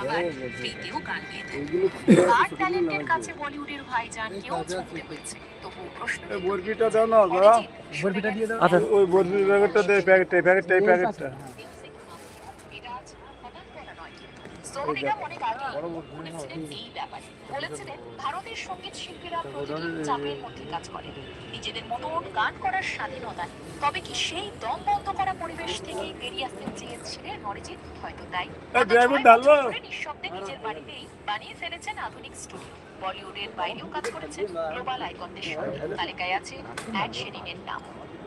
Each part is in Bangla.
আবার গান ট্যালেন্টের কাছে বলিউডের ভাইজান ঝুঁকতে হয়েছে তবু প্রশ্ন বরফিটা দাও না বরফিটা দিয়ে দাও। আচ্ছা ওই বরফির প্যাকেটটা দে প্যাকেটটা প্যাকেটটা এটা আজ হঠাৎ বলা নয় সোনিকা অনেক আগে বলেছিলেন এই ব্যাপারে বলেছিলেন ভারতের সংগীত শিল্পীরা প্রতিদিন চাপের মধ্যে কাজ করেন নিজেদের মতন গান করার স্বাধীনতা তবে কি সেই দম বন্ধ করা পরিবেশ থেকে বেরিয়ে আসতে চেয়েছিলেন অরিজিৎ হয়তো তাই নিঃশব্দে নিজের বাড়িতেই বানিয়ে ফেলেছেন আধুনিক স্টুডিও। বলিউডের বাইরেও কাজ করেছেন গ্লোবাল আইকনদের সঙ্গে তালিকায় আছে অ্যাড শেরিনের নাম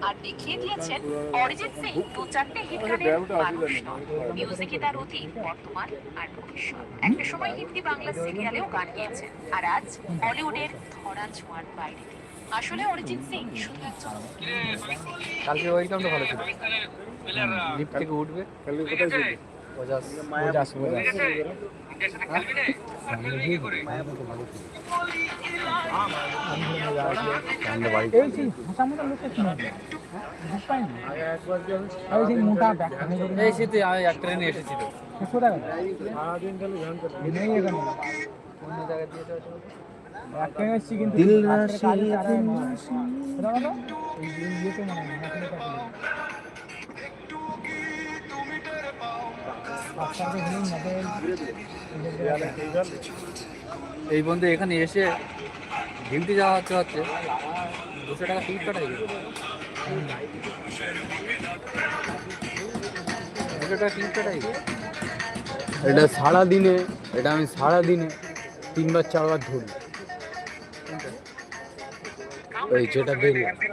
আর দেখিয়ে দিয়েছেন অরিজিৎ সিং দু চারটে হিট গানের মানুষ নয় মিউজিকে তার অতীত বর্তমান আর ভবিষ্যৎ একটা সময় হিন্দি বাংলা সিরিয়ালেও গান গেয়েছেন আর আজ বলিউডের ধরা ছোঁয়ার বাইরে আসলে অরিজিৎ সিং শুধু একজন কালকে ওয়েলকামটা ভালো ছিল লিফট থেকে উঠবে কালকে কোথায় ছিল ওজাস ওজাস ওজাস এই শীতে আমি এক ট্রেনে এসেছি তো কোথায়। অন্য জায়গায় দিয়ে দেওয়া ছিল। একটা এসেছি এই বন্ধু এখানে এসে ডিউটি যাওয়া হচ্ছে হচ্ছে। দুশো টাকা টিকিট কাটাই দুশো টাকা টিকিট কাটাই এটা সারা দিনে এটা আমি সারা দিনে তিনবার চারবার ধরি। ওই যেটা দেখলাম। না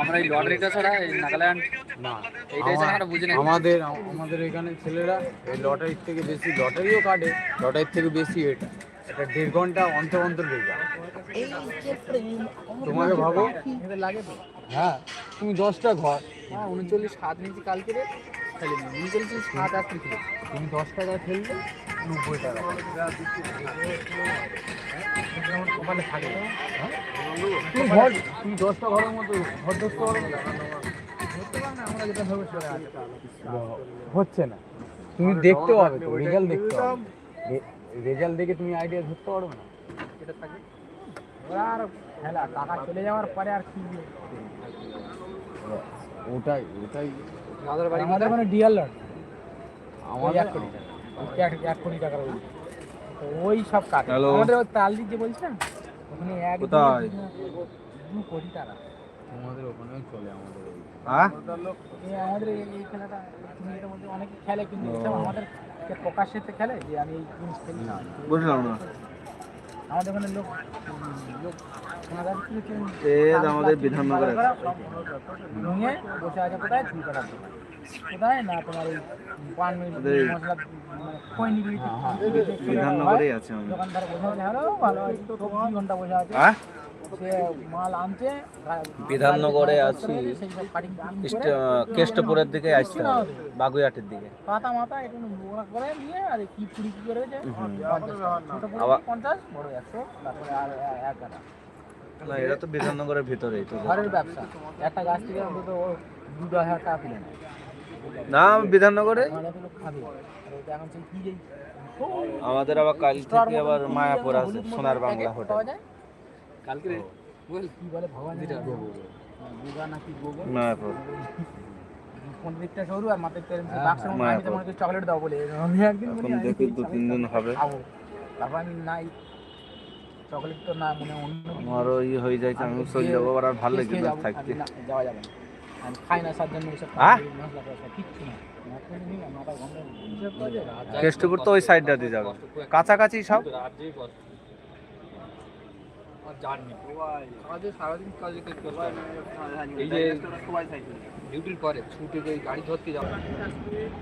আমরা এই লটারিটা ছাড়া এই নাগাল্যান্ড না। এইটাই ছাড়া আমরা বুঝি না। আমাদের আমাদের এখানে ছেলেরা এই লটারির থেকে বেশি লটারিও কাটে লটারির থেকে বেশি এটা। এটা দেড় ঘণ্টা অন্তর অন্তর ঢোকা তোমাকে ভাবো? লাগে তো হ্যাঁ তুমি দশটা ঘর। হ্যাঁ উনচল্লিশ সাত নিচে কালকে রে। খালি উনচল্লিশ সাত আট তুমি দশ টাকা খেললে নব্বই টাকা। থাকে। তুমি দশটা ঘরের মতো ঘর দশটা ঘরের। হচ্ছে না। তুমি দেখতে পাবে তো রেজাল্ট দেখতে পাবে রেজাল্ট দেখে তুমি আইডিয়া ধরতে পারবে না। এটা থাকে আর খেলা টাকা চলে যাওয়ার পরে আর কি ওটাই ওটাই। আমাদের বাড়ি আমাদের মানে ডিয়ার লট আমাদের এক কোটি টাকার ওই। তো ওই সব কাটে? আমাদের ওই তালদি যে বলছেন ওখানে এক দু কোটি টাকা। তোমাদের ওখানেও চলে আমাদের। হ্যাঁ? এই আমাদের এই এই খেলাটা তুমি এটার মধ্যে অনেকে খেলে কিন্তু আমাদের খেলে যে আমি এই জিনিস খেলি না। বুঝলাম না। আমাদের ওখানে লোক আমাদের বিধাননগরে নিয়ে বসে আছে কোথায়? চুল কাটার দোকান। কোথায় না তোমার ওই পান মশলা বিধাননগরেই আছে আমাদের। দোকানদার বসে আছে হ্যালো ভালো আছি তো ঘণ্টা বসে আছে। হ্যাঁ? মাল আনছে বিধাননগরে আছি। কেষ্টপুরের দিকে আসতে হবে বাগুইহাটের দিকে। পাতা মাথা একটু নোংরা করে দিয়ে আর কি পুরি কি করে হয়েছে? ছোট পুরি আবার- পঞ্চাশ বড় একশো তারপরে আর আর এক গাদা না এটা তো বিধাননগরের ভিতরেই তো। ঘরের ব্যবসা। একটা গাছ থেকে অন্তত ও দুটো হাজার টাকা তুলে নেয়। না বিধাননগরে? আমাদের আবার কাল থেকে আবার মায়াপুর আছে সোনার বাংলা হোটেল। কালকে মায়াপুর। তেল হ্যাঁ, বাক্সের মধ্যে আমি মায়াপুর। তোমাকে চকলেট দাও বলে। আমি একদিন বলি এখন আমি দেখি দু তিন দিন হবে। তারপর আমি নাই। চকলেট তো না মানে অন্য আমারও ই হয়ে যাইছে আমি চলে যাব আবার আর ভালো যাব, থাকতে। যাওয়া যাবে না। হ্যাঁ? কেষ্টপুর তো ওই সাইডটা দিয়ে যাবে কাছাকাছি সব হয়।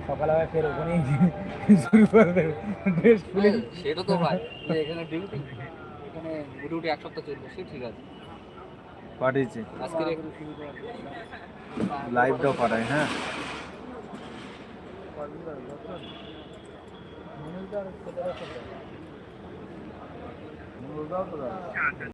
সকালবেলা ফের ওখানেই শুরু করে দেবে সেটা তো ভাই। এখানে ডিউটি এখানে ডিউটি এক সপ্তাহ চলবে সে ঠিক আছে। পাঠিয়েছি আজকে লাইভটাও পাঠাই হ্যাঁ মনুদার